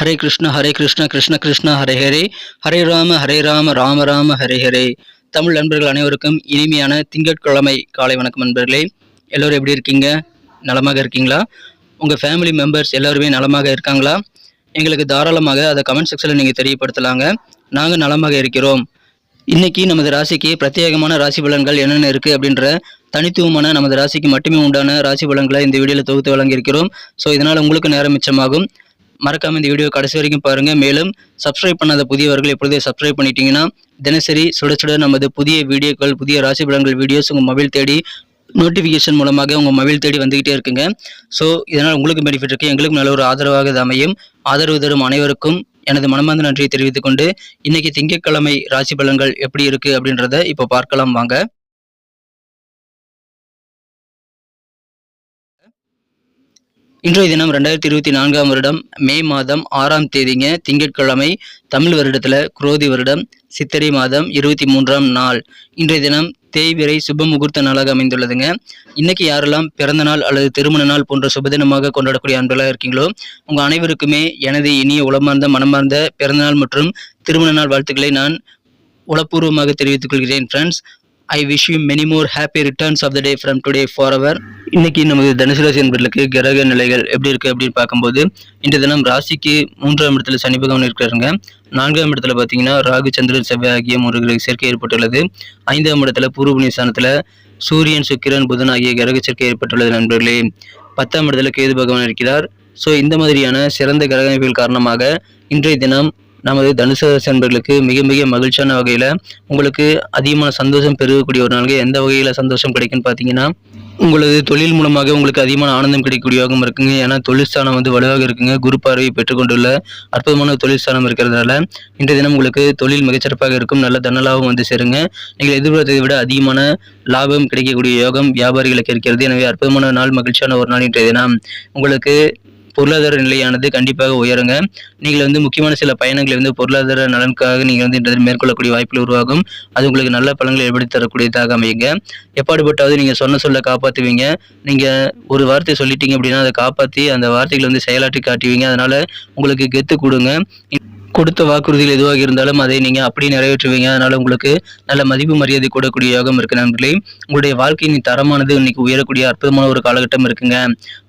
ஹரே கிருஷ்ண ஹரே கிருஷ்ண கிருஷ்ண கிருஷ்ண ஹரே ஹரே. ஹரே ராம ஹரே ராம ராம ராம ஹரே ஹரே. தமிழ் நண்பர்கள் அனைவருக்கும் இனிமையான திங்கட்கிழமை காலை வணக்கம் நண்பர்களே. எல்லோரும் எப்படி இருக்கீங்க? நலமாக இருக்கீங்களா? உங்கள் ஃபேமிலி மெம்பர்ஸ் எல்லாருமே நலமாக இருக்காங்களா? எங்களுக்கு தாராளமாக அதை கமெண்ட் செக்ஷனில் நீங்கள் தெரியப்படுத்தலாங்க. நாங்கள் நலமாக இருக்கிறோம். இன்னைக்கு நமது ராசிக்கு பிரத்யேகமான ராசி பலன்கள் என்னென்ன இருக்குது அப்படின்ற தனித்துவமான நமது ராசிக்கு மட்டுமே உண்டான ராசி பலன்களை இந்த வீடியோவில் தொகுத்து வழங்கியிருக்கிறோம். ஸோ இதனால் உங்களுக்கு நேரம் மிச்சமாகும். மறக்காமல் இந்த வீடியோ கடைசி வரைக்கும் பாருங்கள் மேலும் சப்ஸ்கிரைப் பண்ணாத புதியவர்கள் எப்பொழுதே சப்ஸ்கிரைப் பண்ணிட்டீங்கன்னா தினசரி சுட சுட நமது புதிய வீடியோக்கள் புதிய ராசி பலன்கள் வீடியோஸ் உங்கள் மொபைல் தேடி நோட்டிஃபிகேஷன் மூலமாக உங்கள் மொபைல் தேடி வந்துக்கிட்டே இருக்குங்க. ஸோ இதனால் உங்களுக்கு பெனிஃபிட் இருக்குது எங்களுக்கும் நல்ல ஒரு ஆதரவாக இது அமையும். ஆதரவு தரும் அனைவருக்கும் எனது மனமார்ந்த நன்றியை தெரிவித்துக்கொண்டு இன்றைக்கி திங்கட்கிழமை ராசி பலன்கள் எப்படி இருக்குது அப்படின்றத இப்போ பார்க்கலாம் வாங்க. இன்றைய தினம் ரெண்டாயிரத்தி இருபத்தி நான்காம் வருடம் மே மாதம் ஆறாம் தேதிங்க திங்கட்கிழமை தமிழ் வருடத்துல குரோதி வருடம் சித்திரை மாதம் இருபத்தி மூன்றாம் நாள். இன்றைய தினம் தேய்விரை சுப முகூர்த்த நாளாக அமைந்துள்ளதுங்க. இன்னைக்கு யாரெல்லாம் பிறந்த நாள் அல்லது திருமண நாள் போன்ற சுபதினமாக கொண்டாடக்கூடிய அன்பெல்லாம் இருக்கீங்களோ உங்க அனைவருக்குமே எனது இனிய உளமார்ந்த மனமார்ந்த பிறந்தநாள் மற்றும் திருமண நாள் வாழ்த்துக்களை நான் உளப்பூர்வமாக தெரிவித்துக் கொள்கிறேன் friends I wish you many more happy returns of the day from today for அவர் இன்னைக்கு நமது தனுசு ராசி என்பர்களுக்கு கிரக நிலைகள் எப்படி இருக்குது அப்படின்னு பார்க்கும்போது இன்றைய தினம் ராசிக்கு மூன்றாம் இடத்துல சனி பகவான் இருக்கிறாருங்க. நான்காம் இடத்துல பார்த்தீங்கன்னா ராகு சந்திரன் செவ்வாய் ஆகிய முருகளுக்கு சேர்க்கை ஏற்பட்டுள்ளது. ஐந்தாம் இடத்துல பூர்வ புண்ணிய சூரியன் சுக்கிரன் புதன் ஆகிய கிரக சேர்க்கை ஏற்பட்டுள்ளது நண்பர்களே. பத்தாம் இடத்துல கேது பகவான் இருக்கிறார். ஸோ இந்த மாதிரியான சிறந்த கிரக அமைப்புகள் காரணமாக இன்றைய தினம் நமது தனுசு ராசி மிக மிக மகிழ்ச்சியான வகையில் உங்களுக்கு அதிகமான சந்தோஷம் பெருகக்கூடிய ஒரு நாளுக்கு எந்த வகையில் சந்தோஷம் கிடைக்குன்னு பார்த்தீங்கன்னா உங்களது தொழில் மூலமாக உங்களுக்கு அதிகமான ஆனந்தம் கிடைக்கக்கூடிய யோகம் இருக்குங்க. ஏன்னா தொழிற்சானம் வந்து வலுவாக இருக்குங்க. குரு பார்வையை பெற்றுக்கொண்டுள்ள அற்புதமான தொழிற்சானம் இருக்கிறதுனால இன்றைய தினம் உங்களுக்கு தொழில் மிகச்சிறப்பாக இருக்கும். நல்ல தனலாபம் வந்து சேருங்க. நீங்கள் எதிர்பார்த்ததை விட அதிகமான லாபம் கிடைக்கக்கூடிய யோகம் வியாபாரிகளுக்கு இருக்கிறது. எனவே அற்புதமான நாள் மகிழ்ச்சியான ஒரு நாள் இன்றைய தினம். உங்களுக்கு பொருளாதார நிலையானது கண்டிப்பாக உயருங்க. நீங்கள் வந்து முக்கியமான சில பயணங்களை வந்து பொருளாதார நலனுக்காக நீங்கள் வந்து இன்றைய மேற்கொள்ளக்கூடிய வாய்ப்புகள் உருவாகும். அது உங்களுக்கு நல்ல பலன்களை ஏற்படுத்தி தரக்கூடியதாக அமையுங்க. எப்பாடுபட்டாவது நீங்கள் சொன்ன சொல்ல காப்பாற்றுவீங்க நீங்கள் ஒரு வார்த்தை சொல்லிட்டீங்க அப்படின்னா அதை காப்பாற்றி அந்த வார்த்தைகளை வந்து செயலாற்றி காட்டுவீங்க. அதனால் உங்களுக்கு கெத்து கொடுங்க. கொடுத்த வாக்குறுதிகள் எதுவாக இருந்தாலும் அதை நீங்கள் அப்படியே நிறைவேற்றுவீங்க. அதனால் உங்களுக்கு நல்ல மதிப்பு மரியாதை கூடக்கூடிய யோகம் இருக்கு நண்பர்களே. உங்களுடைய வாழ்க்கையின் தரமானது இன்னைக்கு உயரக்கூடிய அற்புதமான ஒரு காலகட்டம் இருக்குங்க.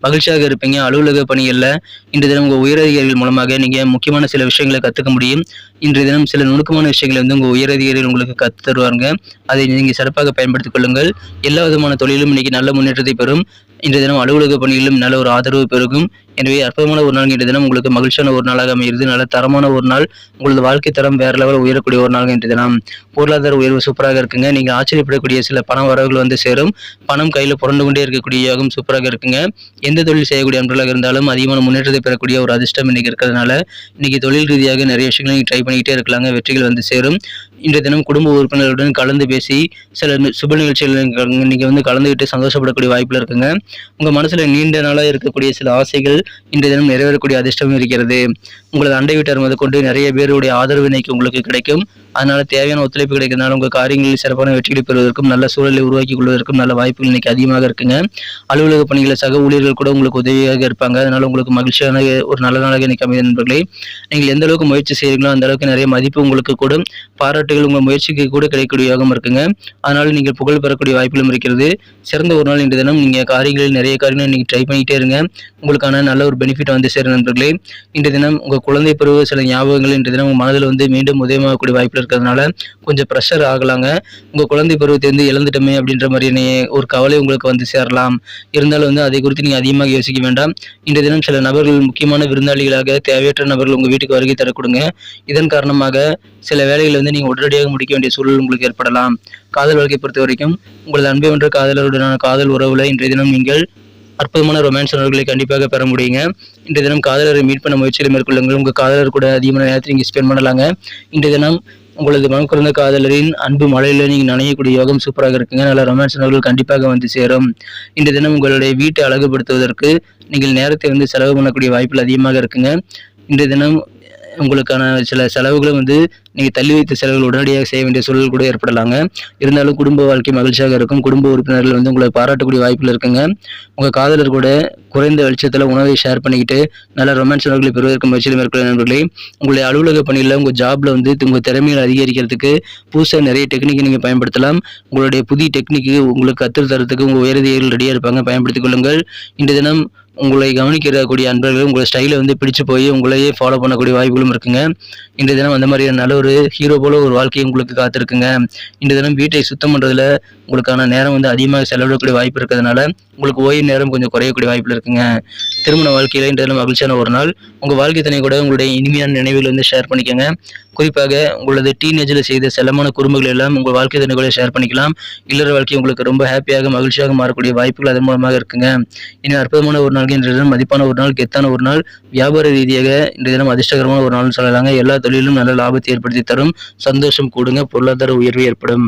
மகிழ்ச்சியாக இருப்பீங்க. அலுவலக பணிகளில் இன்று தினம் உங்கள் உயரதிகாரிகள் மூலமாக நீங்கள் முக்கியமான சில விஷயங்களை கற்றுக்க முடியும். இன்றைய தினம் சில நுணுக்கமான விஷயங்களை வந்து உங்கள் உயரதிகாரிகள் உங்களுக்கு கற்று தருவாங்க அதை நீங்கள் சிறப்பாக பயன்படுத்திக் கொள்ளுங்கள். எல்லா விதமான தொழிலும் இன்னைக்கு நல்ல முன்னேற்றத்தை பெறும். இன்றைய தினம் அலுவலக பணிகளிலும் நல்ல ஒரு ஆதரவு பெருகும். எனவே அற்புதமான ஒரு நாள் இன்றைய தினம். உங்களுக்கு மகிழ்ச்சியான ஒரு நாளாக அமைகிறது. நல்ல தரமான ஒரு நாள். உங்களது வாழ்க்கை தரம் வேற லெவல் உயரக்கூடிய ஒரு நாள் இன்றைய தினம். பொருளாதார உயர்வு சூப்பராக இருக்குங்க. நீங்கள் ஆச்சரியப்படக்கூடிய சில பண வரவுகள் வந்து சேரும். பணம் கையில் புரண்டு கொண்டே இருக்கக்கூடிய யோகம் சூப்பராக இருக்குங்க. எந்த தொழில் செய்யக்கூடிய அன்பர்களாக இருந்தாலும் அதிகமான முன்னேற்றத்தை பெறக்கூடிய ஒரு அதிர்ஷ்டம் இன்னைக்கு இருக்கிறதுனால இன்னைக்கு தொழில் ரீதியாக நிறைய விஷயங்களை நீங்கள் ட்ரை பண்ணிக்கிட்டே இருக்கலாங்க. வெற்றிகள் வந்து சேரும். இன்றைய தினம் குடும்ப உறுப்பினர்களுடன் கலந்து பேசி சில சுப நிகழ்ச்சிகள் நீங்கள் வந்து கலந்துக்கிட்டு சந்தோஷப்படக்கூடிய வாய்ப்பில் இருக்குங்க. உங்கள் மனசில் நீண்ட நாளாக இருக்கக்கூடிய சில ஆசைகள் இன்றைய தினம் நிறைவேறக்கூடிய அதிர்ஷ்டம் இருக்கிறது. உங்களது அண்டை வீட்டார் முதற்கொண்டு நிறைய பேருடைய ஆதரவு இன்னைக்கு உங்களுக்கு கிடைக்கும். அதனால தேவையான ஒத்துழைப்பு கிடைக்கிறதுனால உங்கள் காரியங்களில் சிறப்பான வெற்றிகளை பெறுவதற்கும் நல்ல சூழலை உருவாக்கி கொள்வதற்கும் நல்ல வாய்ப்புகள் இன்னைக்கு அதிகமாக இருக்குங்க. அலுவலக பணிகளை சக ஊழியர்கள் கூட உங்களுக்கு உதவியாக இருப்பாங்க. அதனால உங்களுக்கு மகிழ்ச்சியான ஒரு நல்ல நாளாக இன்னைக்கு அமைய நண்பர்களே. நீங்கள் எந்த அளவுக்கு முயற்சி செய்கிறீங்களோ அந்த அளவுக்கு நிறைய மதிப்பு உங்களுக்கு கூட பாராட்டுகள் உங்கள் முயற்சிக்கு கூட கிடைக்கக்கூடிய யோகம் இருக்குங்க. அதனால நீங்கள் புகழ் பெறக்கூடிய வாய்ப்புகளும் இருக்கிறது. சிறந்த ஒரு நாள் இன்று தினம். நீங்கள் காரியங்களில் நிறைய காரியங்கள் நீங்கள் ட்ரை பண்ணிகிட்டே இருங்க. உங்களுக்கான நல்ல ஒரு பெனிஃபிட் வந்து சேரும் நண்பர்களே. இன்று தினம் உங்கள் குழந்தை பருவ சில ஞாபகங்கள் இன்று தினம் உங்கள் மனதில் வந்து மீண்டும் உதயமாகக்கூடிய வாய்ப்பில் இருக்கிறதுனால கொஞ்சம் ப்ரெஷர் ஆகலாங்க. உங்கள் குழந்தை பருவத்தை வந்து இழந்துட்டோமே அப்படின்ற மாதிரியான ஒரு கவலை உங்களுக்கு வந்து சேரலாம். இருந்தாலும் வந்து அதை குறித்து நீங்கள் அதிகமாக யோசிக்க வேண்டாம். இன்றைய தினம் சில நபர்கள் முக்கியமான விருந்தாளிகளாக தேவையற்ற நபர்கள் உங்கள் வீட்டுக்கு வருகை தரக்கூடுங்க இதன் காரணமாக சில வேலைகளை வந்து நீங்கள் உடனடியாக முடிக்க வேண்டிய சூழல் உங்களுக்கு ஏற்படலாம். காதல் வாழ்க்கை பொறுத்த வரைக்கும் உங்களது அன்பை ஒன்ற காதலருடனான காதல் உறவுல இன்றைய தினம் நீங்கள் அற்புதமான ரொமான்ஸ் உணர்வுகளை கண்டிப்பாக பெற முடியுங்க. இன்றைய தினம் காதலரை மீட் பண்ண முயற்சியில் மேற்கொள்ளுங்கள். உங்கள் காதலர் கூட அதிகமான நேரத்தை நீங்கள் ஸ்பெண்ட் பண்ணலாங்க. இன்றைய தினம் உங்களது மனம் குறைந்த காதலரின் அன்பு மழையில் நீங்கள் நனையக்கூடிய யோகம் சூப்பராக இருக்குங்க. நல்ல ரொமான்ஸ் உணர்வுகள் கண்டிப்பாக வந்து சேரும். இன்றைய தினம் உங்களுடைய வீட்டை அழகுபடுத்துவதற்கு நீங்கள் நேரத்தை வந்து செலவு பண்ணக்கூடிய வாய்ப்புகள் அதிகமாக இருக்குங்க. இன்றைய தினம் உங்களுக்கான சில செலவுகளை வந்து நீங்கள் தள்ளி வைத்த செலவுகள் உடனடியாக செய்ய வேண்டிய சூழல் கூட ஏற்படலாங்க. இருந்தாலும் குடும்ப வாழ்க்கை மகிழ்ச்சியாக இருக்கும். குடும்ப உறுப்பினர்கள் வந்து உங்களை பாராட்டக்கூடிய வாய்ப்பில் இருக்குங்க. உங்கள் காதலர் கூட குறைந்த வெளிச்சத்தில் உணவை ஷேர் பண்ணிக்கிட்டு நல்ல ரொமான்ஸ் உணர்வுகளை பெறுவதற்கு முயற்சியில் மேற்கொள்ள நண்பர்களே உங்களுடைய அலுவலக பணியில் உங்கள் ஜாப்பில் வந்து உங்கள் திறமைகளை அதிகரிக்கிறதுக்கு புதுசாக நிறைய டெக்னிக்கை நீங்கள் பயன்படுத்தலாம். உங்களுடைய புதிய டெக்னிக்கு உங்களுக்கு கற்றுத் தரத்துக்கு உங்கள் உயரதிகள் ரெடியாக இருப்பாங்க. பயன்படுத்திக் கொள்ளுங்கள். இன்றைய தினம் உங்களை கவனிக்கக்கூடிய அன்பர்கள் உங்கள் ஸ்டைலை வந்து பிடிச்சு போய் உங்களையே ஃபாலோ பண்ணக்கூடிய வாய்ப்புகளும் இருக்குங்க. இன்றைய தினம் அந்த மாதிரியான நல்ல ஒரு ஹீரோ போல ஒரு வாழ்க்கையும் உங்களுக்கு காத்திருக்குங்க. இன்றைய தினம் வீட்டை சுத்தம் பண்ணுறதுல உங்களுக்கான நேரம் வந்து அதிகமாக செலவிடக்கூடிய வாய்ப்பு இருக்கிறதுனால உங்களுக்கு ஓய்வு நேரம் கொஞ்சம் குறையக்கூடிய வாய்ப்பு இருக்குங்க. திருமண வாழ்க்கையில் இன்றைய மகிழ்ச்சியான ஒரு நாள். உங்கள் வாழ்க்கை துணை கூட உங்களுடைய இனிமையான நினைவுகள் வந்து ஷேர் பண்ணிக்கோங்க. குறிப்பாக உங்களது டீனேஜில் செய்த செல்லமான குறும்புகள் எல்லாம் உங்கள் வாழ்க்கை துணை கூட ஷேர் பண்ணிக்கலாம். இல்லற வாழ்க்கை உங்களுக்கு ரொம்ப ஹாப்பியாக மகிழ்ச்சியாக மாறக்கூடிய வாய்ப்புகள் அதன் மூலமாக இருக்குங்க. இனி அற்புதமான ஒரு நாள் இன்றைய தினம் மதிப்பான ஒரு நாள் கெத்தான ஒரு நாள் வியாபார ரீதியாக இன்றைய தினம் அதிர்ஷ்டகரமான ஒரு நாள்னு சொல்லலாங்க. எல்லா தொழிலும் நல்ல லாபத்தை ஏற்படுத்தி தரும். சந்தோஷம் கூடுங்க பொருளாதார உயர்வு ஏற்படும்.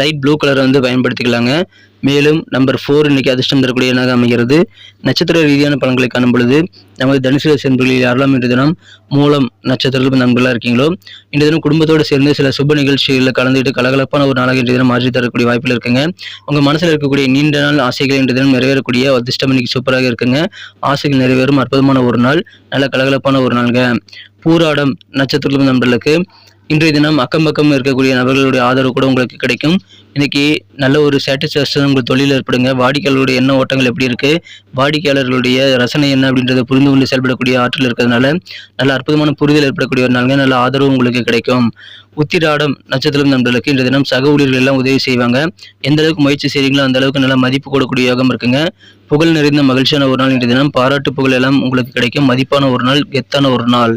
லைட் ப்ளூ கலரை வந்து பயன்படுத்திக்கலாங்க. மேலும் நம்பர் ஃபோர் இன்னைக்கு அதிர்ஷ்டம் தரக்கூடிய எண்ணாக அமைகிறது? நட்சத்திர ரீதியான பலன்களை காணும் பொழுது நமது தனுசு ராசி நண்பர்களில் யாரெல்லாம் இன்று தினம் மூலம் நட்சத்திரத்தில் நண்பர்களாக இருக்கீங்களோ இன்று தினம் குடும்பத்தோடு சேர்ந்து சில சுப நிகழ்ச்சிகளில் கலந்துட்டு கலகலப்பான ஒரு நாளாக இன்று தினம் மாற்றி தரக்கூடிய வாய்ப்பில் இருக்குங்க. உங்கள் மனசில் இருக்கக்கூடிய நீண்ட நாள் ஆசைகள் இன்று தினம் நிறைவேறக்கூடிய அதிர்ஷ்டம் இன்னைக்கு சூப்பராக இருக்குங்க. ஆசைகள் நிறைவேறும் அற்புதமான ஒரு நாள் நல்ல கலகலப்பான ஒரு நாளுங்க. பூராடம் நட்சத்திரத்தில் நண்பர்களுக்கு இன்றைய தினம் அக்கம் பக்கம் இருக்கக்கூடிய நபர்களுடைய ஆதரவு கூட உங்களுக்கு கிடைக்கும். இன்னைக்கு நல்ல ஒரு சாட்டிஸ்ஃபேக்ஷன் உங்கள் தொழில் ஏற்படுங்க. வாடிக்கையாளர்களுடைய எண்ண ஓட்டங்கள் எப்படி இருக்கு? வாடிக்கையாளர்களுடைய ரசனை என்ன அப்படின்றத புரிந்து கொண்டு செயல்படக்கூடிய ஆற்றல் இருக்கிறதுனால நல்ல அற்புதமான புரிதல் ஏற்படக்கூடிய ஒரு நாளுங்க. நல்ல ஆதரவு உங்களுக்கு கிடைக்கும். உத்திராடம் நட்சத்திரம் நண்பர்களுக்கு இன்றைய தினம் சக ஊழியர்கள் எல்லாம் உதவி செய்வாங்க. எந்த அளவுக்கு முயற்சி செய்றீங்களோ அந்த அளவுக்கு நல்ல மதிப்பு கூடக்கூடிய யோகம் இருக்குங்க. புகழ் நிறைந்த மகிழ்ச்சியான ஒரு நாள் இன்றைய தினம். பாராட்டு புகழ் எல்லாம் உங்களுக்கு கிடைக்கும். மதிப்பான ஒரு நாள் கெத்தான ஒரு நாள்.